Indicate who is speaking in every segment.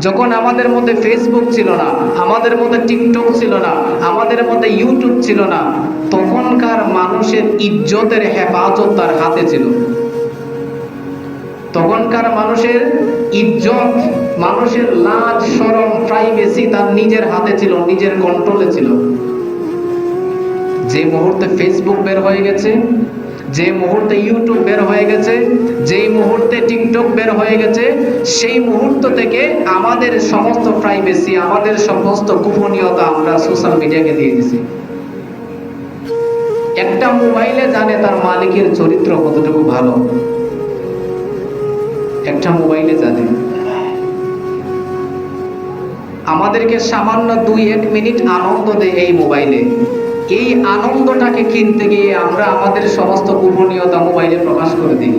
Speaker 1: যখন আমাদের মধ্যে ফেসবুক ছিল না, আমাদের মধ্যে টিকটক ছিল না, আমাদের মধ্যে ইউটিউব ছিল না, তখনকার মানুষের ইজ্জতের হেফাজত তার হাতে ছিল। তখনকার মানুষের ইজ্জত, মানুষের লাজ সরম প্রাইভেসি তার নিজের হাতে ছিল, নিজের কন্ট্রোলে ছিল। যে মুহূর্তে ফেসবুক বের হয়ে গেছে যে মুহূর্তে ইউটিউব বের হয়ে গেছে, যেই মুহূর্তে টিকটক বের হয়ে গেছে, সেই মুহূর্ত থেকে আমাদের সমস্ত প্রাইভেসি আমাদের সমস্ত গোপনীয়তা আমরা সোশ্যাল মিডিয়াকে দিয়ে দিছি। একটা মোবাইলে জানে তার মালিকের চরিত্র কতটুকু ভালো। একটা মোবাইলে জানে। আমাদেরকে সামান্য দুই এক মিনিট আনন্দ দেয় এই মোবাইলে এই আনন্দটাকে কিনতে গিয়ে আমরা আমাদের সমস্ত গোপনীয়তা মোবাইলে প্রকাশ করে দিই।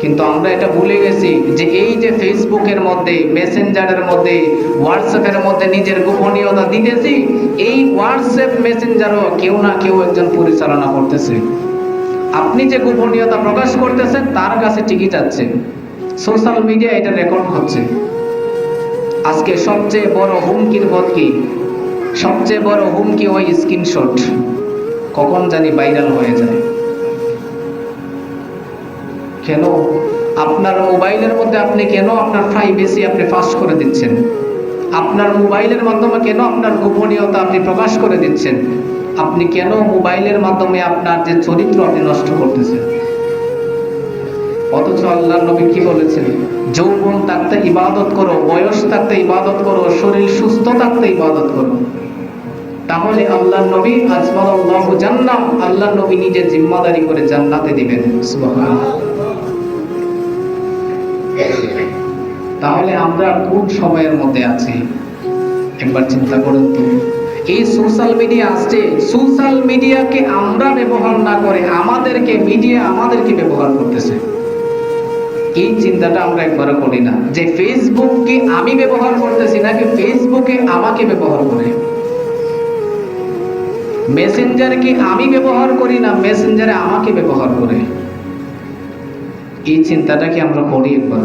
Speaker 1: কিন্তু আমরা এটা ভুলে গেছি যে এই যে ফেসবুকের মধ্যে মেসেঞ্জারের মধ্যে হোয়াটসঅ্যাপের মধ্যে নিজের গোপনীয়তা দিতেছি, এই হোয়াটসঅ্যাপ মেসেঞ্জারও কেউ না কেউ একজন পরিচালনা করতেছে। আপনি যে গোপনীয়তা প্রকাশ করতেছেন, তার কাছে টিকিট আছে। সোশ্যাল মিডিয়া এটা রেকর্ড হচ্ছে। আজকে সবচেয়ে বড় হুমকির পথ কি? সবচেয়ে বড় হুমকি ওই স্ক্রিনশট। কখন জানি ভাইরাল হয়ে যায়। কেন? আপনার মোবাইলের মধ্যে আপনি কেন আপনার প্রাইভেসি আপনি ফাঁস করে দিচ্ছেন? আপনার মোবাইলের মাধ্যমে কেন আপনার গোপনীয়তা আপনি প্রকাশ করে দিচ্ছেন? আপনি কেন মোবাইলের মাধ্যমে আপনার যে চরিত্র আপনি নষ্ট করতেছেন? অথচ আল্লাহ নবী কি বলেছেন? যৌবন থাকতে ইবাদত করো, বয়স থাকতে ইবাদত করো, শরীর সুস্থ থাকতে ইবাদত করো। তাহলে আল্লাহ নবী আজমাল্লাহ জান্নাত আল্লাহ নবী নিজে জিম্মাদারি করে জান্নাতে দিবেন। তাহলে আমরা কোন সময়ের মধ্যে আছি? একবার চিন্তা করুন তো। এই সোশ্যাল মিডিয়া আসছে। সোশ্যাল মিডিয়াকে আমরা ব্যবহার না করে আমাদেরকে মিডিয়া আমাদেরকে ব্যবহার করতেছে। এই চিন্তাটা আমরা একবারও করি না। যে ফেসবুককে আমি ব্যবহার করতেছি নাকি ফেসবুকে আমাকে ব্যবহার করে? মেসেঞ্জারকে আমি ব্যবহার করি না মেসেঞ্জারে আমাকে ব্যবহার করে? এই চিন্তাটা কি আমরা করি একবার?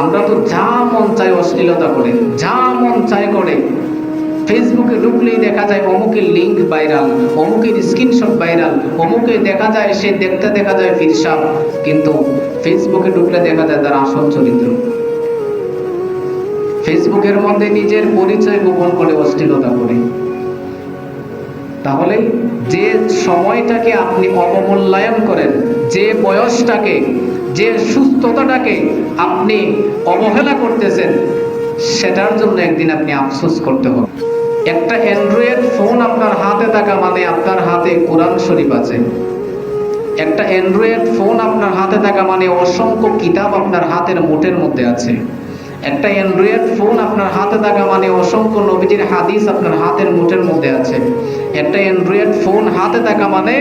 Speaker 1: আমরা তো যা মন চায় অশ্লীলতা করে, যা মন চায় করে। ফেসবুকে ঢুকলেই দেখা যায় অমুকের লিঙ্ক ভাইরাল অমুকের স্ক্রিনশট ভাইরাল অমুকে দেখা যায় সে দেখতে দেখা যায় ফিরসাব কিন্তু ফেসবুকে ঢুকলে দেখা যায় তার আসল চরিত্র। ফেসবুকের মধ্যে নিজের পরিচয় গোপন করে অশ্লীলতা করে। তাহলে যে সময়টাকে আপনি অবমূল্যায়ন করেন, যে বয়সটাকে, যে সুস্থতাটাকে আপনি অবহেলা করতেছেন, সেটার জন্য একদিন আপনি আফসোস করতে হবে। একটা অ্যান্ড্রয়েড ফোন আপনার হাতে থাকা মানে আপনার হাতে কোরআন শরীফ আছে। একটা অ্যান্ড্রয়েড ফোন আপনার হাতে থাকা মানে অসংখ্য কিতাব আপনার হাতের মুঠের মধ্যে আছে। একটা অ্যান্ড্রয়েড ফোন আপনার হাতে থাকা মানে অসংখ্য নবীজির হাদিস আপনার হাতের মুঠের মধ্যে আছে। একটা অ্যান্ড্রয়েড ফোন হাতে থাকা মানে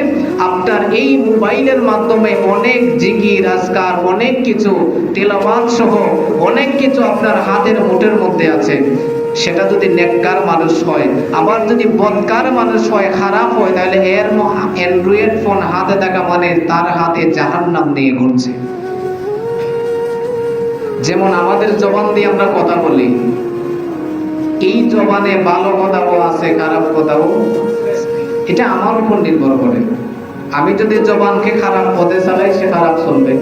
Speaker 1: আপনার এই মোবাইলের মাধ্যমে অনেক জিকির, আজকার, অনেক কিছু তেলাবাদ সহ অনেক কিছু আপনার হাতের মুঠের মধ্যে আছে। সেটা যদি নেককার মানুষ হয়, আবার যদি বদকার মানুষ হয়, খারাপ হয়, তাহলে এর অ্যান্ড্রয়েড ফোন হাতে থাকা মানে তার হাতে জাহান্নাম নিয়ে ঘুরছে। যেমন আমাদের জবান দিয়ে আমরা কথা বলি। এই জবানে ভালো কথাও আছে, খারাপ কথাও এটা আমার উপর নির্ভর করে। আমি যদি জবানকে খারাপ পথে চালাই, সে খারাপ চলবে।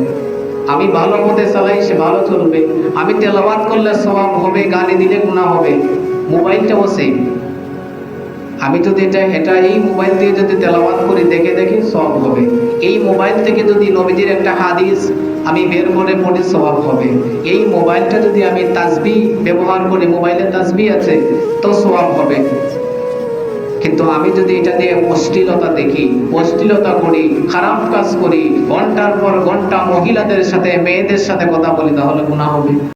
Speaker 1: আমি ভালো পথে চালাই, সে ভালো চলবে। আমি তেলাবাদ করলে স্বভাব হবে, গালি দিলে গুণা হবে। মোবাইলটাও সেম আমি যদি এটা এটা এই মোবাইল দিয়ে যদি তেলাওয়াত করি, দেখে দেখে সব হবে। এই মোবাইল থেকে যদি নবীজির একটা হাদিস আমি বের করে পড়ি স্বভাব হবে। এই মোবাইলটা যদি আমি তাসবি ব্যবহার করি, মোবাইলে তাসবি আছে, তো স্বভাব হবে। কিন্তু আমি যদি এটা দিয়ে অশ্লীলতা দেখি, অশ্লীলতা করি, খারাপ কাজ করি, ঘণ্টার পর ঘণ্টা মহিলাদের সাথে, মেয়েদের সাথে কথা বলি, তাহলে গুণা হবে।